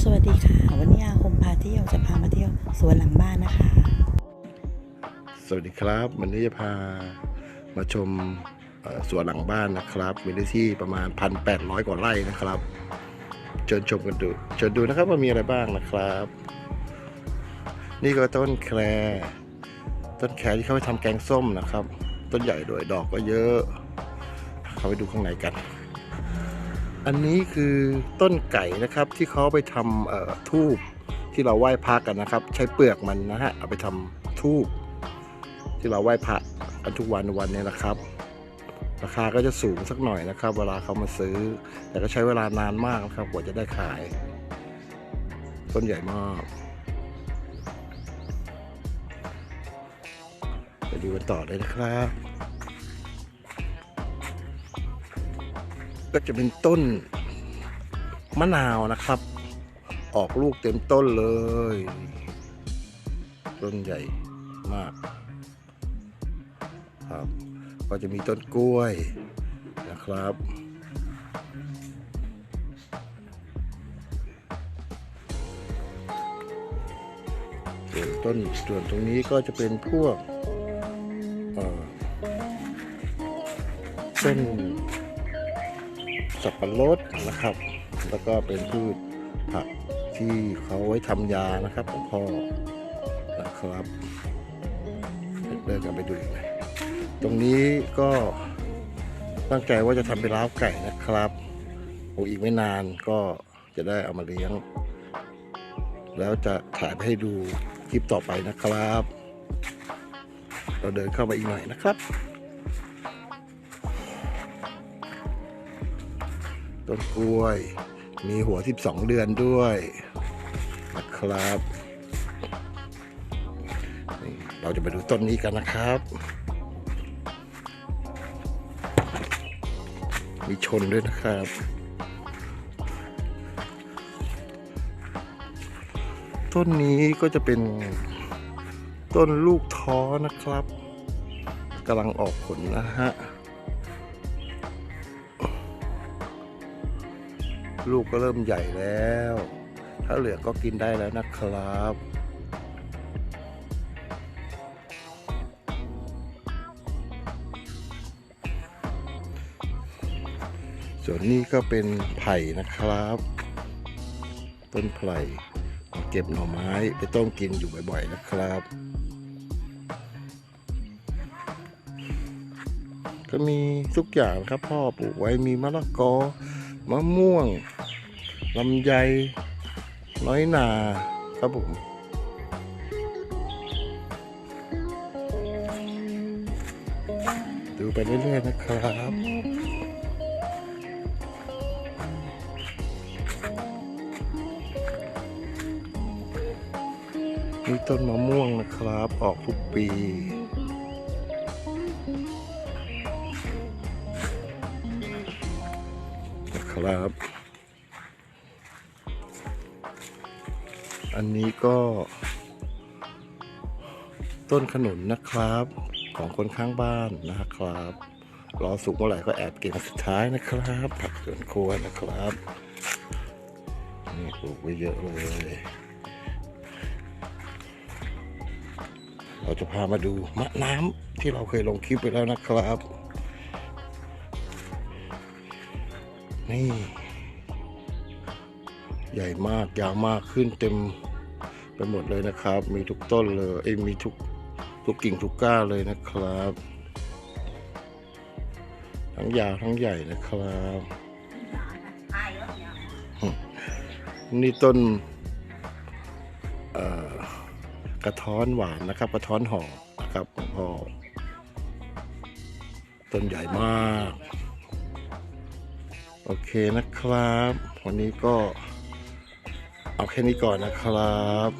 สวัสดีค่ะ วันนี้อาคมพาเที่ยวจะพามาเที่ยวสวนหลังบ้านนะคะ สวัสดีครับวันนี้จะพามาชมสวนหลังบ้านนะครับ มีเนื้อที่ประมาณ 1,800 กว่าไร่นะครับเชิญชมกันดูเชิญดูนะครับว่ามีอะไรบ้างนะครับ นี่ก็ต้นแครต้นแครที่เขาไปทำแกงส้มนะครับ ต้นใหญ่ด้วยดอกก็เยอะ เข้าไปดูข้างในกัน อันนี้คือต้นไก่นะครับที่เขาไปทำทูบที่เราไหว้พระกันนะครับ ใช้เปลือกมันนะฮะเอาไปทำทูบที่เราไหว้พระกันทุกวันวันนี้นะครับ ราคาก็จะสูงสักหน่อยนะครับ เวลาเขามาซื้อ แต่ก็ใช้เวลานานมากนะครับกว่าจะได้ขาย ต้นใหญ่มากไปดูกันต่อเลยนะครับ ก็จะเป็นต้นมะนาวนะครับ ออกลูกเต็มต้นเลย ต้นใหญ่มาก ครับ ก็จะมีต้นกล้วยนะครับ ส่วนต้นส่วนตรงนี้ก็จะเป็นพวกเส้น สับปะรดนะครับ แล้วก็เป็นพืชผักที่เขาไว้ทำยานะครับของพ่อนะครับเดินกันไปดูอีกหน่อยตรงนี้ก็ตั้งใจว่าจะทำเป็นร้าวไก่นะครับโอ้อีกไม่นานก็จะได้เอามาเลี้ยง แล้วจะถ่ายไปให้ดูคลิปต่อไปนะครับ เราเดินเข้าไปอีกหน่อยนะครับ ต้นกล้วย มีหัว 12 เดือนด้วยนะครับเราจะไปดูต้นนี้กันนะครับ มีชนด้วยนะครับต้นนี้ก็จะเป็นต้นลูกท้อนะครับกำลังออกผลนะฮะ ลูกก็เริ่มใหญ่แล้ว ถ้าเหลือก็กินได้แล้วนะครับส่วนนี้ก็เป็นไผ่นะครับ ต้นไผ่เก็บหน่อไม้ไปต้มกินอยู่บ่อยๆนะครับ ก็มีทุกอย่างครับพ่อปลูกไว้มีมะละกอ มะม่วงลำไย น้อยนาครับผมดูไปเรื่อยๆนะครับมีต้นมะม่วงนะครับ ออกทุกปี ครับ อันนี้ก็ ต้นขนุนนะครับ ของคนข้างบ้านนะครับรอสุกเมื่อไหร่ก็แอบเก็บสุดท้ายนะครับ ผักสวนครัวนะครับนี่ปลูกไว้เยอะเลย เราจะพามาดูมะน้ำที่เราเคยลงคลิปไปแล้วนะครับ นี่ ใหญ่มากยาวมากขึ้นเต็มไปหมดเลยนะครับ มีทุกต้นเลยเอ้มีทุกทุกกิ่งทุกก้าเลยนะครับ ทั้งยาวทั้งใหญ่นะครับ นี่ต้นกระท้อนหวานนะครับ กระท้อนหอมนะครับของพ่อต้นใหญ่มาก โอเคนะครับ วันนี้ก็เอาแค่นี้ก่อนนะครับ